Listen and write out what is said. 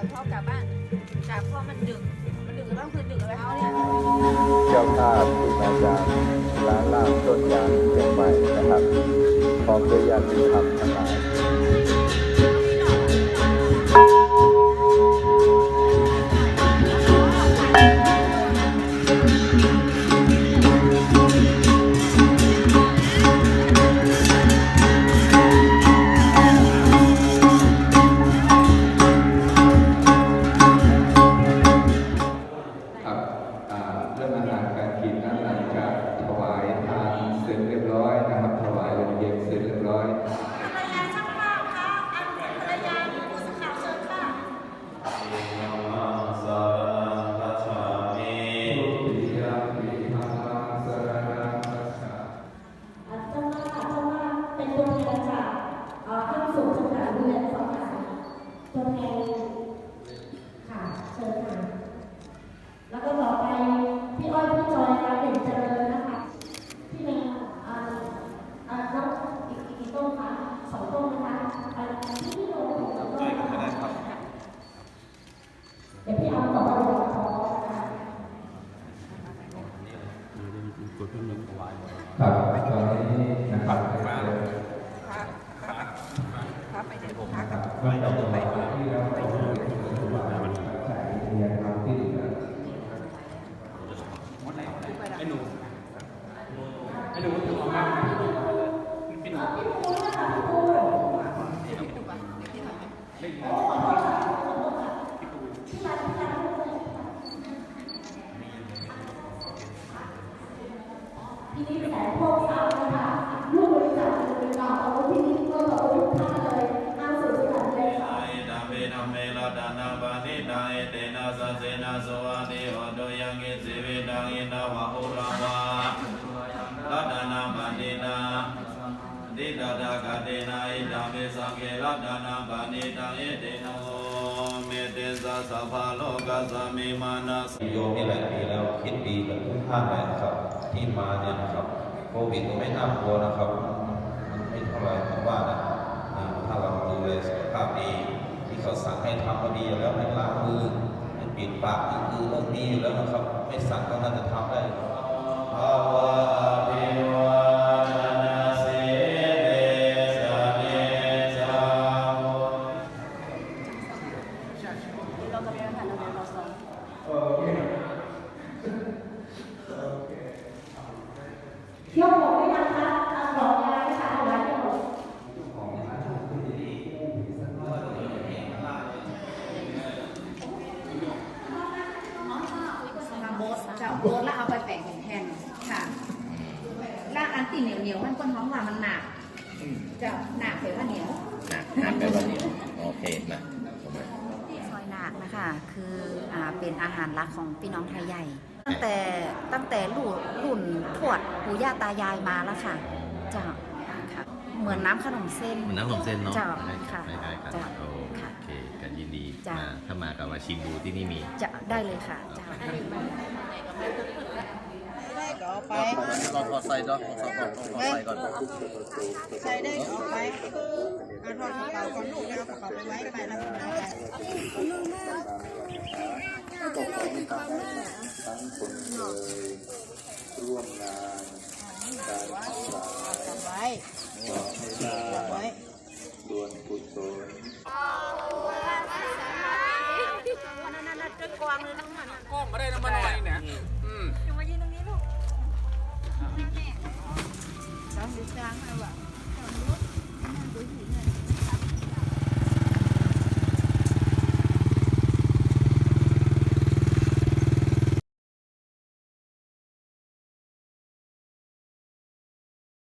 แล้วพ่อกลับบ้านกลับพ่อมันดึก มันดึกแล้วคือดึกแล้วเขาเนี่ยเจ้าภาพที่มาจารย์ร้านลาบต้นยางเชียงใหม่นะครับพร้อมด้วยญาติธรรมทั้งหลายครับ ครับตอนนี้นะครับครับไปเดี๋ยวพักไม่ต้องไปที่เราไปที่เราใส่เรียนทำที่ดีนะ ทีนี้แสนพวกสาวนะคะลูกบริจาคเงินเราเอาไว้ที่นี่ก็ขอบคุณทุกท่านเลยห้าสุดสันเลยค่ะดัมเบดัมเมลดานาบานิดาเอเตนะสัสเสนะสวาติโหตุยังเกสิเวดังอินทวะอุราวาลดานาบานิดาดิดาดากาเตนะอิดัมเบสังเกลดานาบานิดาเอเตนะโอเมเตสัสสะภาโลกัสมิมานาสโยมนี่แหละดีแล้วคิดดีกับทุกท่านเลยนะครับ ที่มาเนี่ยนะครับโควิดก็ไม่น่ากลัวนะครับมันไม่เท่าไรผมว่านะถ้าเราดูแลสุขภาพดีที่เขาสั่งให้ทำก็ดีแล้วให้ล้างมือให้ปิดปากนี่คือเรื่องดีอยู่แล้วนะครับ ไม่สั่งก็น่าจะทำ ยกหมดไม่นะคะเอาดอกยานะคะเอาไว้ให้หมดทำโบสเจ้าโบสแล้วเอาไปแปะของแทนค่ะแล้วอันตีเหนียวเหนียวๆมันคนท้องว่ามันหนักเจ้าหนักเสียว่าเหนียวนะแปลว่านี้โอเคนะ ซอยนาคนะคะ คืออ่าเป็นอาหารหลักของพี่น้องไทยใหญ่ ตั้งแต่ตั้งแต่รุ่นรุ่นทวดปู่ย่าตายายมาแล้วค่ะเจ้าค่ะ เหมือนน้ำขนมเส้นมันน้ำขนมเส้นเนาะเจ้าคล้ายค่ะๆกันเจ้าโอค่ะเคกันยินดีจ้ะมาถ้ามากับมาชิมดูที่นี่มี จะได้เลยค่ะเจ้าได้ก็เอาไปเราขอใส่ก่อนขอใส่ก่อนขอใส่ก่อนใส่ได้ก็เอาไปเอาทอดกระเป๋าก่อนลูกแล้วเอากระเป๋าไปไว้ไปแล้วเอาไป ก็ขอให้ทั้งทั้งคนเคยร่วมงานการศึกษาจับไว้ขอให้ได้จับไว้ส่วนกุศลจ้งดูจ้างเอาว่ะ